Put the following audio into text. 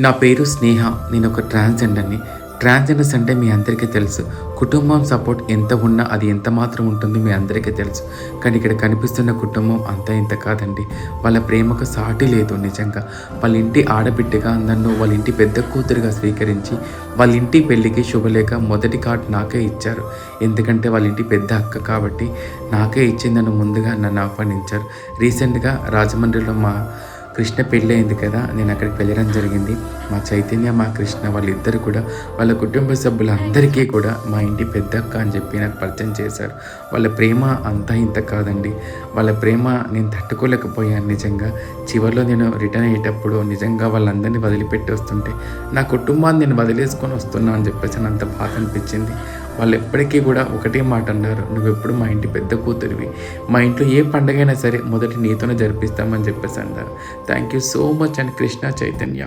నా పేరు స్నేహ. నేను ఒక ట్రాన్స్జెండర్ని ట్రాన్స్జెండర్స్ అంటే మీ అందరికీ తెలుసు. కుటుంబం సపోర్ట్ ఎంత ఉన్నా అది ఎంత మాత్రం ఉంటుందో మీ అందరికీ తెలుసు. కానీ ఇక్కడ కనిపిస్తున్న కుటుంబం అంత ఇంత కాదండి. వాళ్ళ ప్రేమకు సాటి లేదు నిజంగా. వాళ్ళ ఇంటి ఆడబిడ్డగా నన్ను వాళ్ళ ఇంటి పెద్ద కూతురుగా స్వీకరించి వాళ్ళ ఇంటి పెళ్ళికి శుభలేఖ మొదటి కార్డు నాకే ఇచ్చారు. ఎందుకంటే వాళ్ళ ఇంటి పెద్ద అక్క కాబట్టి నాకే ఇచ్చిందని ముందుగా నన్ను ఆహ్వానించారు. రీసెంట్గా రాజమండ్రిలో మా కృష్ణ పెళ్ళయింది కదా నేను అక్కడికి వెళ్ళడం జరిగింది. మా చైతన్య మా కృష్ణ వాళ్ళిద్దరు కూడా వాళ్ళ కుటుంబ సభ్యులందరికీ కూడా మా ఇంటి పెద్దక్క అని చెప్పి నాకు పరిచయం చేశారు. వాళ్ళ ప్రేమ అంతా ఇంత కాదండి. వాళ్ళ ప్రేమ నేను తట్టుకోలేకపోయాను నిజంగా. చివరిలో నేను రిటర్న్ అయ్యేటప్పుడు నిజంగా వాళ్ళందరినీ వదిలిపెట్టి వస్తుంటే నా కుటుంబాన్ని నేను వదిలేసుకొని వస్తున్నా అని చెప్పేసి అంత బాధ అనిపించింది. వాళ్ళు ఎప్పటికీ కూడా ఒకటే మాట అన్నారు. నువ్వు ఎప్పుడు మా ఇంటి పెద్ద కూతురివి. మా ఇంట్లో ఏ పండగైనా సరే మొదటి నీతోనే జరిపిస్తామని చెప్పేసి అన్నారు. Thank you so much and Krishna Chaitanya.